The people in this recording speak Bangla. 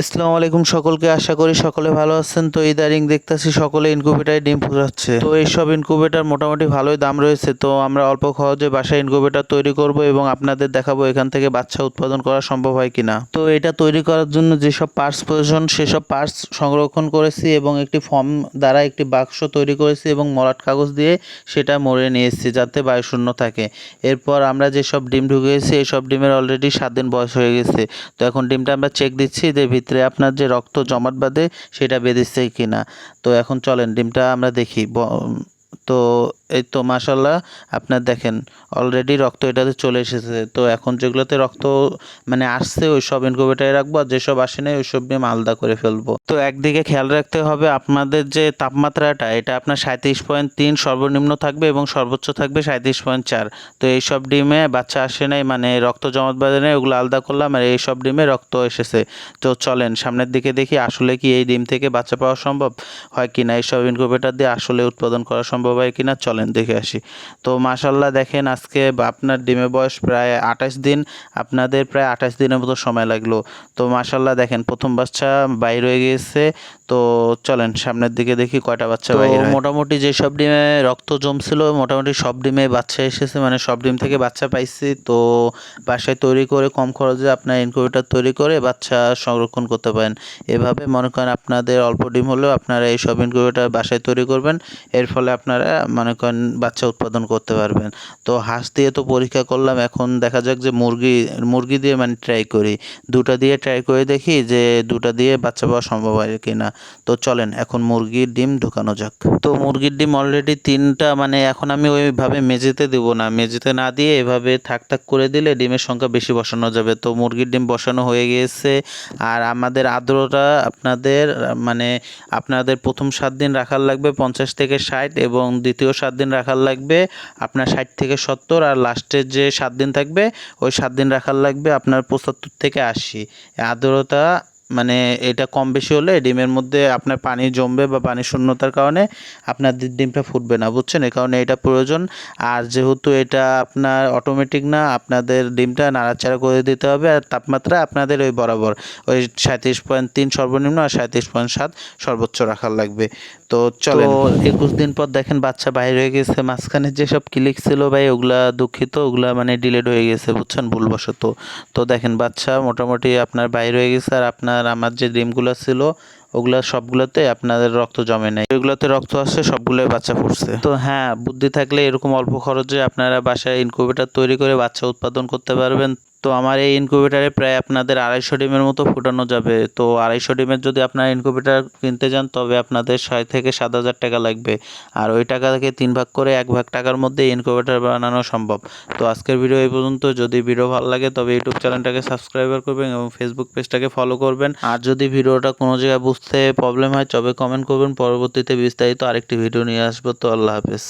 আসসালামু আলাইকুম সকলকে, আশা করি সকলে ভালো আছেন। তো ইদারিং দেখতেছি সকলে ইনকুবেটারে ডিম ফুটাচ্ছে তো এইসব ইনকুবেটার মোটামুটি ভালোই দাম রয়েছে। তো আমরা অল্প খরচে বাসায় ইনকুবেটার তৈরি করব এবং আপনাদের দেখাবো এখান থেকে বাচ্চা উৎপাদন করা সম্ভব হয় কিনা। তো এটা তৈরি করার জন্য যেসব পার্টস প্রয়োজন, সেসব পার্টস সংরক্ষণ করেছি এবং একটি ফর্ম দ্বারা একটি বাক্স তৈরি করেছি এবং মলাট কাগজ দিয়ে সেটা মরে নিয়ে এসেছি যাতে বায়ুশূন্য থাকে। এরপর আমরা যেসব ডিম ঢুকিয়েছি এইসব ডিমের অলরেডি সাত দিন বয়স হয়ে গেছে। তো এখন ডিমটা আমরা চেক দিচ্ছি যে ভিতরে আপনার যে রক্ত জমাট বাঁধে, সেটা বেঁধেছে কি না তো এখন চলেন, ডিমটা আমরা দেখি। তো এই তো মাসাল্লাহ আপনার দেখেন অলরেডি রক্ত এটাতে চলে এসেছে। তো এখন যেগুলোতে রক্ত মানে আসছে, ওই সব ইনকুবেটারে রাখব, আর যেসব আসে না ওই সব ডিম আলাদা করে ফেলব। তো একদিকে খেয়াল রাখতে হবে, আপনাদের যে তাপমাত্রাটা, এটা আপনার সাঁত্রিশ পয়েন্ট তিন সর্বনিম্ন থাকবে এবং সর্বোচ্চ থাকবে সাঁত্রিশ পয়েন্ট চার। তো এইসব ডিমে বাচ্চা আসে নাই মানে রক্ত জমাট বাঁধে নাই, ওগুলো আলাদা করলাম, আর এইসব ডিমে রক্ত এসেছে। তো চলেন, সামনের দিকে দেখি, আসলে কি এই ডিম থেকে বাচ্চা পাওয়া সম্ভব? হয় কি না এইসব ইনকুবেটার দিয়ে আসলে উৎপাদন করা সম্ভব হয় কি না চলেন দেখে আসি। তো মাশাল্লাহ দেখেন আজকে আপনার ডিমের বয়স প্রায় আঠাশ দিন আপনাদের প্রায় আঠাশ দিনের মতো সময় লাগল। তো মাশাল্লাহ দেখেন প্রথম বাচ্চা বাইর হয়ে গিয়েছে। তো চলেন সামনের দিকে দেখি কয়টা বাচ্চা বাইর। মোটামুটি যেসব ডিমে রক্ত জমছিল মোটামুটি সব ডিমে বাচ্চা এসেছে। মানে সব ডিম থেকে বাচ্চা পাইছি। তো বাসায় তৈরি করে কম খরচে আপনার ইনকিউবেটর তৈরি করে বাচ্চা সংরক্ষণ করতে পারেন। এভাবে মনে করেন আপনাদের অল্প ডিম হলেও আপনারা এই সব ইনকিউবেটর বাসায় তৈরি করবেন। এর ফলে আপনারা মনে করেন বাচ্চা উৎপাদন করতে পারবেন। তো হাঁস দিয়ে তো পরীক্ষা করলাম, এখন দেখা যাক যে মুরগি মুরগি দিয়ে মানে ট্রাই করি। দুটা দিয়ে ট্রাই করে দেখি যে দুটা দিয়ে বাচ্চা পাওয়া সম্ভব হয় কি না তো চলেন, এখন মুরগির ডিম ঢুকানো যাক। তো মুরগির ডিম অলরেডি তিনটা মানে এখন আমি ওইভাবে মেঝেতে দেব না। মেঝেতে না দিয়ে এভাবে থাক থাক করে দিলে ডিমের সংখ্যা বেশি বসানো যাবে। তো মুরগির ডিম বসানো হয়ে গিয়েছে। আর আমাদের আর্দ্রতা আপনাদের মানে আপনাদের প্রথম সাত দিন রাখার লাগবে পঞ্চাশ থেকে ষাট এবং দ্বিতীয় সাত দিন রাখার লাগবে, আপনার ষাট থেকে সত্তর, আর লাস্টের যে সাত দিন থাকবে, ওই সাত দিন রাখার লাগবে আপনার পঁচাত্তর থেকে আশি। আর্দ্রতা মানে এটা কম বেশি হলে ডিমের মধ্যে আপনার পানি জমবে বা পানি শূন্যতার কারণে আপনার ডিমটা ফুটবে না, বুঝছেন? এই কারণে এটা প্রয়োজন। আর যেহেতু এটা আপনার অটোমেটিক না, আপনাদের ডিমটা নাড়াচাড়া করে দিতে হবে, আর তাপমাত্রা আপনাদের ওই বরাবর, ওই সাঁত্রিশ পয়েন্ট তিন সর্বনিম্ন আর সাঁত্রিশ পয়েন্ট সাত সর্বোচ্চ রাখার লাগবে। তো চলো একুশ দিন পর দেখেন বাচ্চা বাইরে হয়ে গেছে মাঝখানে যেসব ক্লিক ছিল ভাই ওগুলা দুঃখিত ওগুলা মানে ডিলেট হয়ে গেছে বুঝছেন? ভুলবশত। তো দেখেন বাচ্চা মোটামুটি আপনার বাইরে হয়ে গেছে আর আপনার আমার যে ডিমগুলো ছিল ওগুলা সবগুলোতে আপনাদের রক্ত জমে নেই। যেগুলোতে রক্ত আসছে সবগুলোই বাচ্চা ফুটছে। তো হ্যাঁ বুদ্ধি থাকলে এরকম অল্প খরচে আপনারা বাসায় ইনকিউবেটর তৈরি করে বাচ্চা উৎপাদন করতে পারবেন। তো আমার এই ইনকিউবেটারে প্রায় আপনাদের আড়াইশো ডিমের মতো ফুটানো যাবে। তো আড়াইশো ডিমের যদি আপনার ইনকিউবেটার কিনতে যান, তবে আপনাদের ছয় থেকে সাত হাজার টাকা লাগবে। আর ওই টাকা থেকে তিন ভাগ করে এক ভাগ টাকার মধ্যে ইনকিউবেটার বানানো সম্ভব। তো আজকের ভিডিও এই পর্যন্ত। যদি ভিডিও ভালো লাগে, তবে ইউটিউব চ্যানেলটাকে সাবস্ক্রাইবার করবেন এবং ফেসবুক পেজটাকে ফলো করবেন। আর যদি ভিডিওটা কোনো জায়গায় বুঝতে প্রবলেম হয়, তবে কমেন্ট করবেন। পরবর্তীতে বিস্তারিত আরেকটি ভিডিও নিয়ে আসব। তো আল্লাহ হাফেজ।